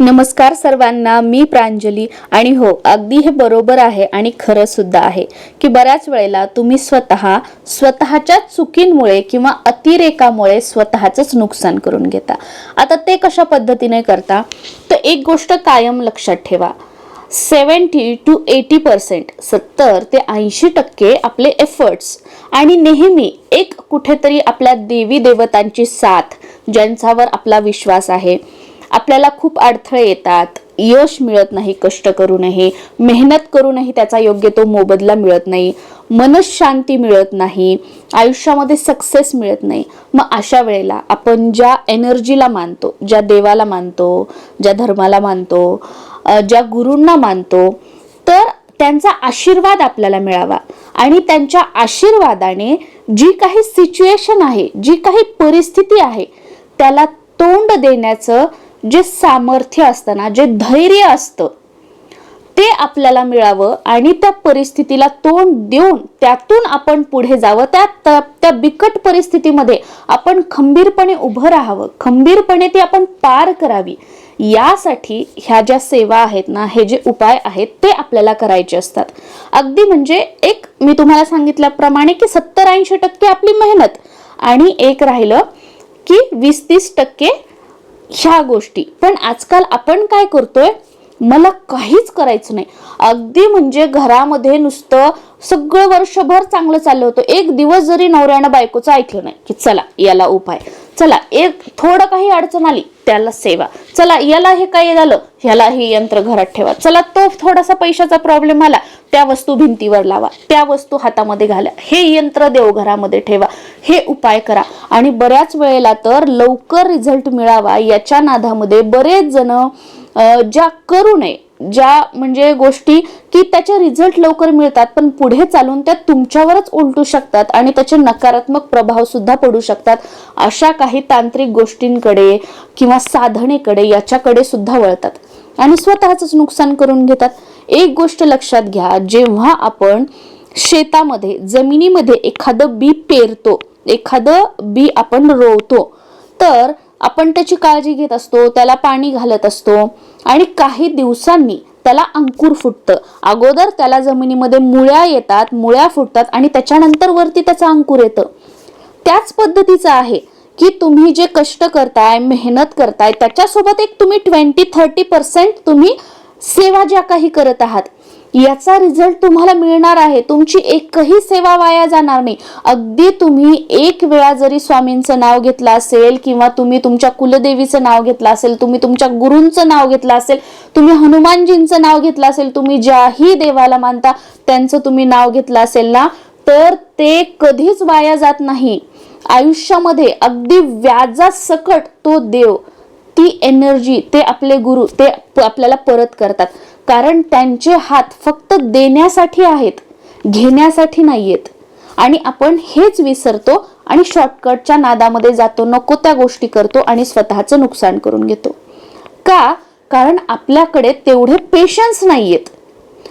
नमस्कार सर्वांना मी प्रांजली. आणि हो अगदी हे बरोबर आहे आणि खरं सुद्धा आहे की बऱ्याच वेळेला तुम्ही स्वतः स्वतःच्या चुकींमुळे किंवा अतिरेकामुळे स्वतःचंच नुकसान करून घेता. आता ते कशा पद्धतीने करता? तर एक गोष्ट कायम लक्षात ठेवा. सेवन्टी टू एटी पर्सेंट सत्तर ते ऐंशी टक्के आपले एफर्ट्स आणि नेहमी एक कुठेतरी आपल्या देवी देवतांची साथ ज्यांच्यावर आपला विश्वास आहे. आपल्याला खूप अडथळे येतात. यश मिळत नाही कष्ट करूनही मेहनत करूनही त्याचा योग्य तो मोबदला मिळत नाही. मनशांती मिळत नाही. आयुष्यामध्ये सक्सेस मिळत नाही. मग अशा वेळेला आपण ज्या एनर्जीला मानतो ज्या देवाला मानतो ज्या धर्माला मानतो ज्या गुरूंना मानतो तर त्यांचा आशीर्वाद आपल्याला मिळावा. आणि त्यांच्या आशीर्वादाने जी काही सिच्युएशन आहे जी काही परिस्थिती आहे त्याला तोंड देण्याचं जे सामर्थ्य असतं ना जे धैर्य असतं ते आपल्याला मिळावं आणि त्या परिस्थितीला तोंड देऊन त्यातून आपण पुढे जावं. त्या त्या- त्या बिकट परिस्थितीमध्ये आपण खंबीरपणे उभं राहावं. खंबीरपणे ती आपण पार करावी. यासाठी ह्या ज्या सेवा आहेत ना हे जे उपाय आहेत ते आपल्याला करायचे असतात. अगदी म्हणजे एक मी तुम्हाला सांगितल्याप्रमाणे की सत्तर ऐंशी टक्के आपली मेहनत आणि एक राहिलं की वीस तीस टक्के ह्या गोष्टी. पण आजकाल आपण काय करतोय? मला काहीच करायचं नाही. अगदी म्हणजे घरामध्ये नुसतं सगळं वर्षभर चांगलं चाललं होतं. एक दिवस जरी नवऱ्यानं बायकोचं ऐकलं नाही की चला याला उपाय. चला एक थोडं काही अडचण आली त्याला सेवा. चला याला हे काय झालं ह्याला हे यंत्र घरात ठेवा. चला तो थोडासा पैशाचा प्रॉब्लेम आला त्या वस्तू भिंतीवर लावा त्या वस्तू हातामध्ये घाला. हे यंत्र देव घरामध्ये ठेवा. हे उपाय करा. आणि बऱ्याच वेळेला तर लवकर रिझल्ट मिळावा याच्या नादामध्ये बरेच जण ज्या करू नये ज्या म्हणजे गोष्टी की त्याचे रिझल्ट लवकर मिळतात पण पुढे चालून त्या तुमच्यावरच उलटू शकतात आणि त्याचे नकारात्मक प्रभाव सुद्धा पडू शकतात. अशा काही तांत्रिक गोष्टींकडे किंवा साधनेकडे याच्याकडे सुद्धा वळतात. आणि स्वतःच नुकसान करून घेतात. एक गोष्ट लक्षात घ्या जेव्हा आपण शेतामध्ये जमिनीमध्ये एखादं बी पेरतो एखादं बी आपण रोवतो तर आपण त्याची काळजी घेत असतो त्याला पाणी घालत असतो आणि काही दिवसांनी त्याला अंकुर फुटतं. अगोदर त्याला जमिनीमध्ये मुळ्या येतात मुळ्या फुटतात आणि त्याच्यानंतर वरती त्याचं अंकुर येतं. त्याच पद्धतीचं आहे की तुम्ही जे कष्ट करताय मेहनत करताय त्याच्यासोबत एक तुम्ही ट्वेंटी थर्टी पर्सेंट तुम्ही सेवा ज्या काही करत आहात याचा रिझल्ट तुम्हाला मिळणार आहे. तुमची एकही सेवा वाया जाणार नाही. अगदी तुम्ही एक वेळा जरी स्वामींचं नाव घेतलं असेल किंवा तुम्ही तुमच्या कुलदेवीचं नाव घेतलं असेल तुम्ही तुमच्या गुरूंचं नाव घेतलं असेल तुम्ही हनुमानजींचं नाव घेतलं असेल तुम्ही ज्याही देवाला मानता त्यांचं तुम्ही नाव घेतलं असेल ना तर ते कधीच वाया जात नाही. आयुष्यामध्ये अगदी व्याजासकट तो देव ती एनर्जी ते आपले गुरु ते आपल्याला परत करतात. कारण त्यांचे हात फक्त देण्यासाठी आहेत घेण्यासाठी नाहीयेत. आणि आपण हेच विसरतो आणि शॉर्टकटच्या नादामध्ये जातो नको त्या गोष्टी करतो आणि स्वतःचं नुकसान करून घेतो. का? कारण आपल्याकडे तेवढे पेशन्स नाहीयेत.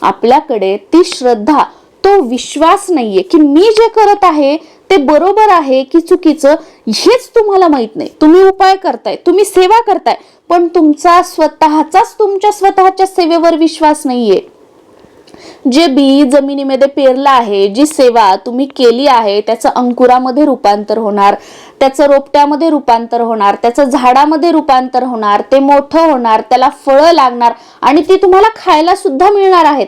आपल्याकडे ती श्रद्धा तो विश्वास नाहीये की मी जे करत आहे ते बरोबर आहे की चुकीचं हेच तुम्हाला माहीत नाही. तुम्ही उपाय करताय तुम्ही सेवा करताय पण तुमचा स्वतःचाच तुमच्या स्वतःच्या सेवेवर विश्वास नाहीये. जे बी जमिनीमध्ये पेरलं आहे जी सेवा तुम्ही केली आहे त्याचं अंकुरामध्ये रूपांतर होणार त्याचं रोपट्यामध्ये रूपांतर होणार त्याचं झाडामध्ये रूपांतर होणार ते मोठं होणार त्याला फळं लागणार आणि ती तुम्हाला खायला सुद्धा मिळणार आहेत.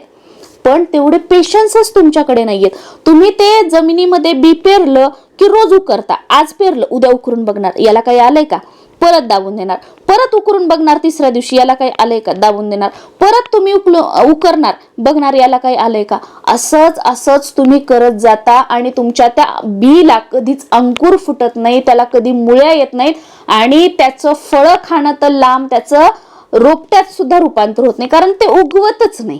पण तेवढे पेशन्सच तुमच्याकडे नाहीयेत. तुम्ही ते जमिनीमध्ये बी पेरलं की रोज उकरता. आज पेरलं उद्या उकरून बघणार. याला काही आलंय का? परत दाबून देणार. परत उकरून बघणार तिसऱ्या दिवशी. याला काही आलंय का? दाबून देणार. परत तुम्ही उकल उकरणार. बघणार याला काही आलंय का? असंच असंच तुम्ही करत जाता आणि तुमच्या त्या बीला कधीच अंकुर फुटत नाही. त्याला कधी मुळ्या येत नाहीत. आणि त्याचं फळं खाणं तर लांब त्याचं रोपट्यात सुद्धा रूपांतर होत नाही. कारण ते उगवतच नाही.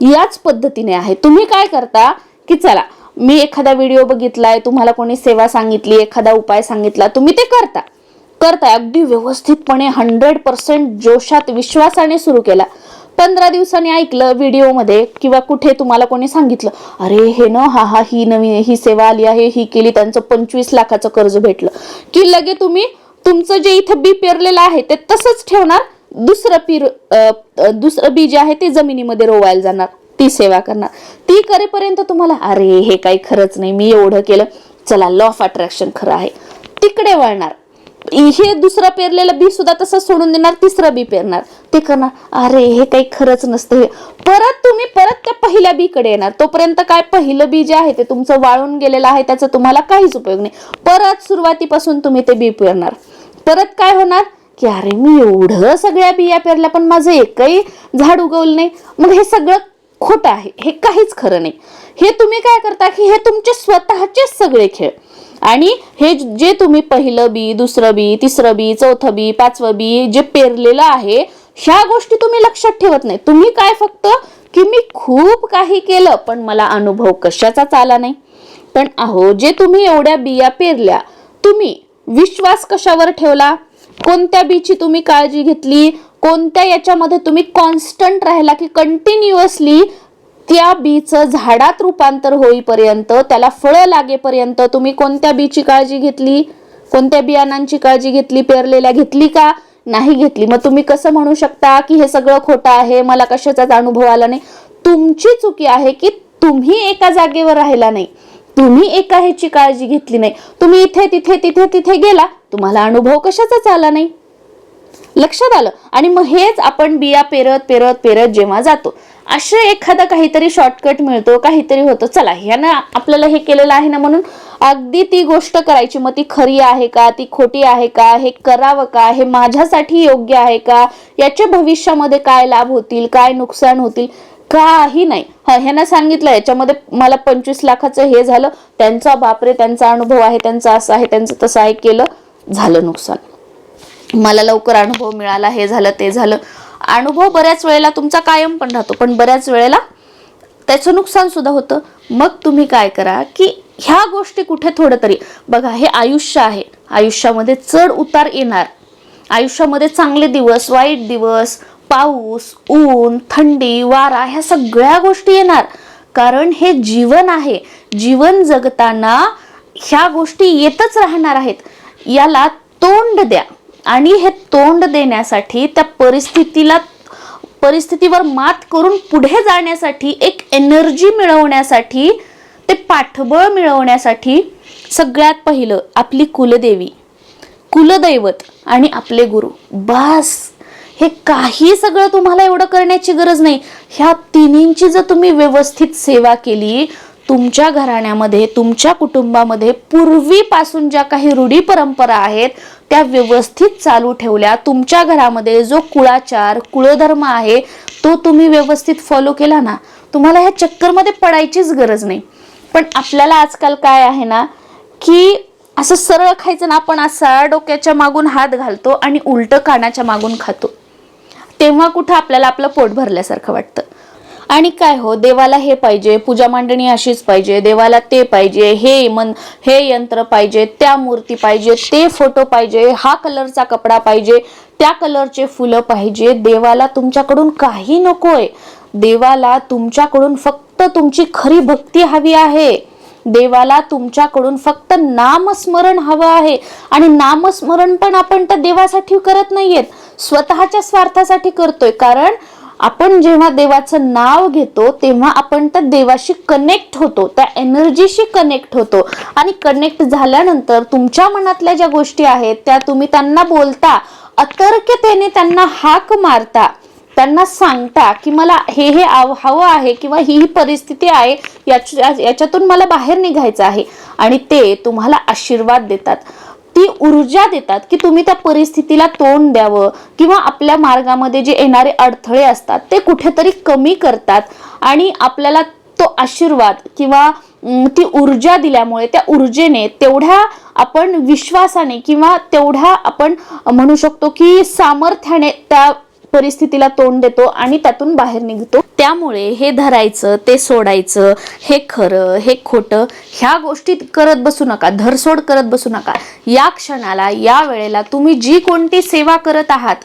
याच पद्धतीने आहे. तुम्ही काय करता की चला मी एखादा व्हिडिओ बघितलाय तुम्हाला कोणी सेवा सांगितली एखादा उपाय सांगितला तुम्ही ते करता. करता अगदी व्यवस्थितपणे हंड्रेड पर्सेंट जोशात विश्वासाने सुरू केला. पंधरा दिवसांनी ऐकलं व्हिडिओमध्ये किंवा कुठे तुम्हाला कोणी सांगितलं अरे हे न हा हा ही नवीन ही सेवा आली आहे ही केली त्यांचं पंचवीस लाखाचं कर्ज भेटलं. की लगे तुम्ही तुमचं जे इथं बी पेरलेलं आहे ते तसंच ठेवणार दुसरं पीर दुसरं बी जे आहे ते जमिनीमध्ये रोवायला जाणार ती सेवा करणार. ती करेपर्यंत तुम्हाला अरे हे काही खरंच नाही मी एवढं केलं चला लॉ ऑफ अट्रॅक्शन खरं आहे. तिकडे वळणार. हे दुसरं पेरलेलं बी सुद्धा तसं सोडून देणार तिसरं बी पेरणार. ते करणार अरे हे काही खरंच नसतं हे. परत तुम्ही परत त्या पहिल्या बी कडे येणार. तोपर्यंत काय पहिलं बी जे आहे ते तुमचं वाळून गेलेलं आहे त्याचा तुम्हाला काहीच उपयोग नाही. परत सुरुवातीपासून तुम्ही ते बी पेरणार. परत काय होणार? की अरे मी एवढं सगळ्या बिया पेरल्या पण माझं एकही झाड उगवलं नाही. मग हे सगळं खोटं आहे. हे काहीच खरं नाही. हे तुम्ही काय करता की हे तुमचे स्वतःचेच सगळे खेळ. आणि हे जे तुम्ही पहिलं बी दुसरं बी तिसरं बी चौथं बी पाचवं बी जे पेरलेलं आहे ह्या गोष्टी तुम्ही लक्षात ठेवत नाही. तुम्ही काय फक्त की मी खूप काही केलं पण मला अनुभव कशाचाच आला नाही. पण अहो जे तुम्ही एवढ्या बिया पेरल्या तुम्ही विश्वास कशावर ठेवला? कोणत्या बीची तुम्ही काळजी घेतली? कोणत्या याच्यामध्ये तुम्ही कॉन्स्टंट राहिला की कंटिन्युअसली त्या बीचं झाडात रूपांतर होईपर्यंत त्याला फळं लागेपर्यंत तुम्ही कोणत्या बीची काळजी घेतली? कोणत्या बियाणांची काळजी घेतली? पेरलेल्या घेतली का? नाही घेतली. मग तुम्ही कसं म्हणू शकता की हे सगळं खोटं आहे? मला कशाचाच अनुभव आला नाही. तुमची चुकी आहे की तुम्ही एका जागेवर राहिला नाही. तुम्ही एका ह्याची काळजी घेतली नाही. तुम्ही इथे तिथे तिथे तिथे गेला तुम्हाला अनुभव कशाचाच आला नाही? लक्षात आलं. आणि मग हेच आपण बिया पेरत पेरत पेरत जेव्हा जातो असं एखादा काहीतरी शॉर्टकट मिळतो काहीतरी होतं. चला ह्यानं आपल्याला हे केलेलं आहे ना म्हणून अगदी ती गोष्ट करायची. मग ती खरी आहे का ती खोटी आहे का हे करावं का हे माझ्यासाठी योग्य आहे का याच्या भविष्यामध्ये काय लाभ होतील काय नुकसान होतील काही नाही. हा ह्यानं सांगितलं याच्यामध्ये मला पंचवीस लाखाचं हे झालं. त्यांचा बापरे त्यांचा अनुभव आहे त्यांचा असं आहे त्यांचं तसं आहे केलं. झालं नुकसान. मला लवकर अनुभव मिळाला हे झालं ते झालं. अनुभव बऱ्याच वेळेला तुमचा कायम पण राहतो पण बऱ्याच वेळेला त्याचं नुकसान सुद्धा होतं. मग तुम्ही काय करा की ह्या गोष्टी कुठे थोडं तरी बघा हे आयुष्य आहे. आयुष्यामध्ये चढ उतार येणार. आयुष्यामध्ये चांगले दिवस वाईट दिवस पाऊस ऊन थंडी वारा ह्या सगळ्या गोष्टी येणार. कारण हे जीवन आहे. जीवन जगताना ह्या गोष्टी येतच राहणार आहेत. याला तोंड द्या. आणि हे तोंड देण्यासाठी त्या परिस्थितीला परिस्थितीवर मात करून पुढे जाण्यासाठी एक एनर्जी मिळवण्यासाठी ते पाठबळ मिळवण्यासाठी सगळ्यात पहिलं आपली कुलदेवी कुलदैवत आणि आपले गुरु. बस. हे काही सगळं तुम्हाला एवढं करण्याची गरज नाही. ह्या तिन्हींची जर तुम्ही व्यवस्थित सेवा केली तुमच्या घराण्यामध्ये तुमच्या कुटुंबामध्ये पूर्वीपासून ज्या काही रूढी परंपरा आहेत त्या व्यवस्थित चालू ठेवल्या. तुमच्या घरामध्ये जो कुळाचार कुळधर्म आहे तो तुम्ही व्यवस्थित फॉलो केला ना तुम्हाला ह्या चक्करमध्ये पडायचीच गरज नाही. पण आपल्याला आजकाल काय आहे ना की असं सरळ खायचं ना आपण असा डोक्याच्या मागून हात घालतो आणि उलटं कानाच्या मागून खातो. तेव्हा कुठं आपल्याला आपलं पोट भरल्यासारखं वाटतं. आणि काय हो देवाला हे पाहिजे पूजा मांडणी अशीच पाहिजे देवाला ते पाहिजे हे मन हे यंत्र पाहिजे त्या मूर्ती पाहिजे ते फोटो पाहिजे हा कलरचा कपडा पाहिजे त्या कलरचे फुलं पाहिजे. देवाला तुमच्याकडून काही नकोय. देवाला तुमच्याकडून फक्त तुमची खरी भक्ती हवी आहे. देवाला तुमच्याकडून फक्त नामस्मरण हवं आहे. आणि नामस्मरण पण आपण त्या देवासाठी करत नाहीयेत. स्वतःच्या स्वार्थासाठी करतोय. कारण आपण जेव्हा देवाचं नाव घेतो तेव्हा आपण त्या देवाशी कनेक्ट होतो. त्या एनर्जीशी कनेक्ट होतो. आणि कनेक्ट झाल्यानंतर तुमच्या मनातल्या ज्या गोष्टी आहेत त्या तुम्ही त्यांना बोलता अतर्क्यतेने त्यांना हाक मारता. त्यांना सांगता की मला हे हे आव- हवं आहे किंवा ही ही परिस्थिती आहे याच्या याच्यातून मला बाहेर निघायचं आहे. आणि ते तुम्हाला आशीर्वाद देतात. ती ऊर्जा देतात की तुम्ही त्या परिस्थितीला तोंड द्यावं किंवा आपल्या मार्गामध्ये जे येणारे अडथळे असतात ते कुठेतरी कमी करतात आणि आपल्याला तो आशीर्वाद किंवा ती ऊर्जा दिल्यामुळे त्या ऊर्जेने तेवढ्या आपण विश्वासाने किंवा तेवढ्या आपण म्हणू शकतो की सामर्थ्याने त्या परिस्थितीला तोंड देतो आणि त्यातून बाहेर निघतो. त्यामुळे हे धरायचं ते सोडायचं हे खरं हे खोटं ह्या गोष्टी करत बसू नका. धरसोड करत बसू नका. या क्षणाला या वेळेला तुम्ही जी कोणती सेवा करत आहात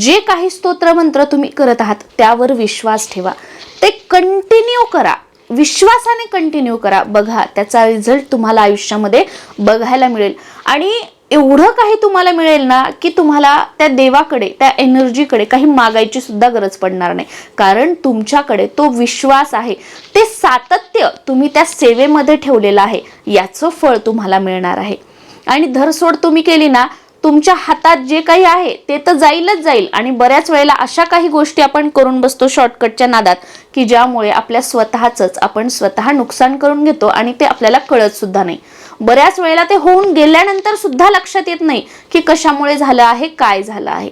जे काही स्तोत्र मंत्र तुम्ही करत आहात त्यावर विश्वास ठेवा. ते कंटिन्यू करा. विश्वासाने कंटिन्यू करा. बघा त्याचा रिझल्ट तुम्हाला आयुष्यामध्ये बघायला मिळेल. आणि एवढं काही तुम्हाला मिळेल ना की तुम्हाला त्या देवाकडे त्या एनर्जीकडे काही मागायची सुद्धा गरज पडणार नाही. कारण तुमच्याकडे तो विश्वास आहे. ते सातत्य तुम्ही त्या सेवेमध्ये ठेवलेलं आहे. याचं फळ तुम्हाला मिळणार आहे. आणि धरसोड तुम्ही केली ना तुमच्या हातात जे काही आहे ते तर जाईलच जाईल. आणि बऱ्याच वेळेला अशा काही गोष्टी आपण करून बसतो शॉर्टकटच्या नादात की ज्यामुळे आपल्या स्वतःचंच आपण स्वतः नुकसान करून घेतो आणि ते आपल्याला कळत सुद्धा नाही. बऱ्याच वेळेला ते होऊन गेल्यानंतर सुद्धा लक्षात येत नाही की कशामुळे झालं आहे काय झालं आहे.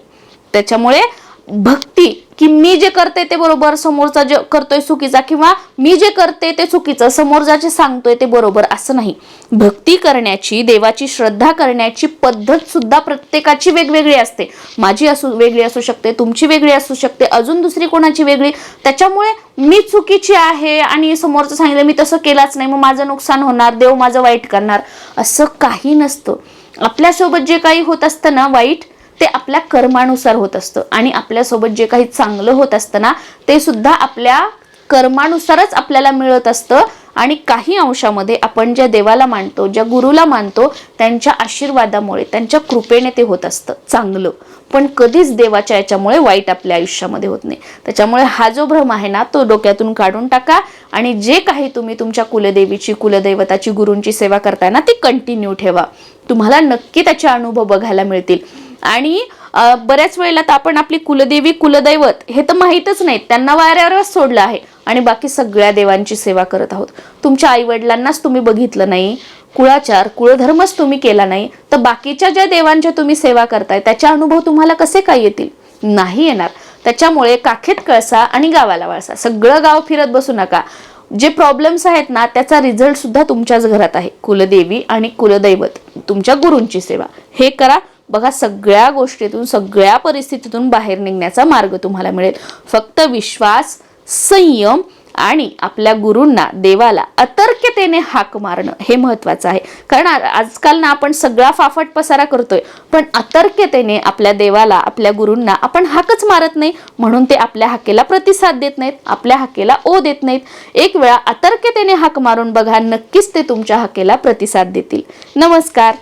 त्याच्यामुळे भक्ती की मी जे करते ते बरोबर समोरचा जे करतोय चुकीचा किंवा मी जे करते ते चुकीचं समोरचा जे सांगतोय ते बरोबर असं नाही. भक्ती करण्याची देवाची श्रद्धा करण्याची पद्धत सुद्धा प्रत्येकाची वेगवेगळी असते. माझी असू वेगळी असू शकते तुमची वेगळी असू शकते अजून दुसरी कोणाची वेगळी? त्याच्यामुळे मी चुकीची आहे आणि समोरचं सांगितलं मी तसं केलाच नाही मग माझं नुकसान होणार देव माझं वाईट करणार असं काही नसतं. आपल्यासोबत जे काही होत असतं ना वाईट ते आपल्या कर्मानुसार होत असतं. आणि आपल्यासोबत जे काही चांगलं होत असतं ना ते सुद्धा आपल्या कर्मानुसारच आपल्याला मिळत असतं. आणि काही अंशामध्ये आपण ज्या देवाला मानतो ज्या गुरुला मानतो त्यांच्या आशीर्वादामुळे त्यांच्या कृपेने ते होत असतं. चांगलं. पण कधीच देवाच्या याच्यामुळे वाईट आपल्या आयुष्यामध्ये होत नाही. त्याच्यामुळे हा जो भ्रम आहे ना तो डोक्यातून काढून टाका. आणि जे काही तुम्ही तुमच्या कुलदेवीची कुलदैवताची गुरूंची सेवा करताय ना ती कंटिन्यू ठेवा. तुम्हाला नक्की त्याचे अनुभव बघायला मिळतील. आणि बऱ्याच वेळेला तर आपण आपली कुलदेवी कुलदैवत हे तर माहीतच नाहीत. त्यांना वाऱ्यावरच सोडलं आहे. आणि बाकी सगळ्या देवांची सेवा करत आहोत. तुमच्या आईवडिलांनाच तुम्ही बघितलं नाही. कुळाचार कुळधर्मच तुम्ही केला नाही. तर बाकीच्या ज्या देवांच्या तुम्ही सेवा करताय त्याचे अनुभव तुम्हाला कसे काय येतील? नाही येणार. त्याच्यामुळे काखेत कळसा आणि गावाला वळसा. सगळं गाव फिरत बसू नका. जे प्रॉब्लेम्स आहेत ना त्याचा रिझल्ट सुद्धा तुमच्याच घरात आहे. कुलदेवी आणि कुलदैवत. तुमच्या गुरूंची सेवा. हे करा. बघा सगळ्या गोष्टीतून सगळ्या परिस्थितीतून बाहेर निघण्याचा मार्ग तुम्हाला मिळेल. फक्त विश्वास संयम आणि आपल्या गुरूंना देवाला अतर्क्यतेने हाक मारणं हे महत्वाचं आहे. कारण आजकाल ना आपण सगळा फाफट पसारा करतोय पण अतर्क्यतेने आपल्या देवाला आपल्या गुरूंना आपण हाकच मारत नाही. म्हणून ते आपल्या हाकेला प्रतिसाद देत नाहीत आपल्या हाकेला ओ देत नाहीत. एक वेळा अतर्क्यतेने हाक मारून बघा नक्कीच ते तुमच्या हाकेला प्रतिसाद देतील. नमस्कार.